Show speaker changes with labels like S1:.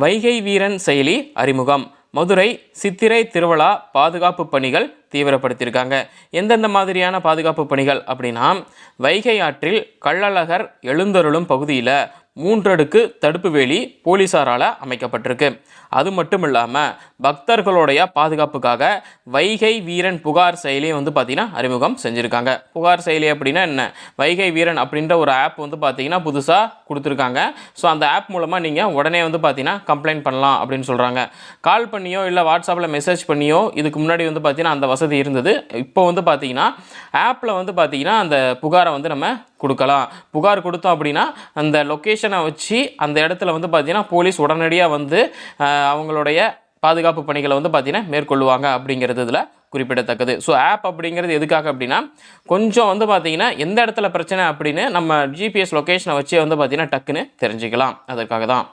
S1: வைகை வீரன் செயலி அறிமுகம். மதுரை சித்திரை திருவிழா பாதுகாப்பு பணிகள் தீவிரப்படுத்தியிருக்காங்க. எந்தெந்த மாதிரியான பாதுகாப்பு பணிகள் அப்படின்னா வைகை ஆற்றில் கள்ளழகர் எழுந்தருளும் பகுதியில் மூன்றடுக்கு தடுப்பு வேலி போலீஸாரால் அமைக்கப்பட்டிருக்கு. அது மட்டும் இல்லாமல் பக்தர்களுடைய பாதுகாப்புக்காக வைகை வீரன் புகார் செயலியை வந்து பார்த்திங்கன்னா அறிமுகம் செஞ்சுருக்காங்க. புகார் செயலி அப்படின்னா என்ன? வைகை வீரன் அப்படின்ற ஒரு ஆப் வந்து பார்த்திங்கன்னா புதுசாக கொடுத்துருக்காங்க. ஸோ அந்த ஆப் மூலமாக நீங்கள் உடனே வந்து பார்த்திங்கன்னா கம்ப்ளைண்ட் பண்ணலாம் அப்படின்னு சொல்கிறாங்க கால் பண்ணியோ இல்லை வாட்ஸ்அப்பில் மெசேஜ் பண்ணியோ இதுக்கு முன்னாடி வந்து பார்த்திங்கன்னா அந்த வசதி இருந்தது. இப்போ வந்து பார்த்திங்கன்னா ஆப்பில் வந்து பார்த்திங்கன்னா அந்த புகாரை வந்து நம்ம கொடுக்கலாம். புகார் கொடுத்தோம் அப்படின்னா அந்த லொக்கேஷனை வச்சு அந்த இடத்துல வந்து பார்த்திங்கன்னா போலீஸ் உடனடியாக வந்து அவங்களுடைய பாதுகாப்பு பணிகளை வந்து பார்த்திங்கன்னா மேற்கொள்ளுவாங்க அப்படிங்கிறது இதில் குறிப்பிடத்தக்கது. ஸோ ஆப் அப்படிங்கிறது எதுக்காக அப்படின்னா கொஞ்சம் வந்து பார்த்திங்கன்னா எந்த இடத்துல பிரச்சனை அப்படின்னு நம்ம ஜிபிஎஸ் லொக்கேஷனை வச்சே வந்து பார்த்திங்கன்னா டக்குன்னு தெரிஞ்சுக்கலாம். அதற்காக தான்.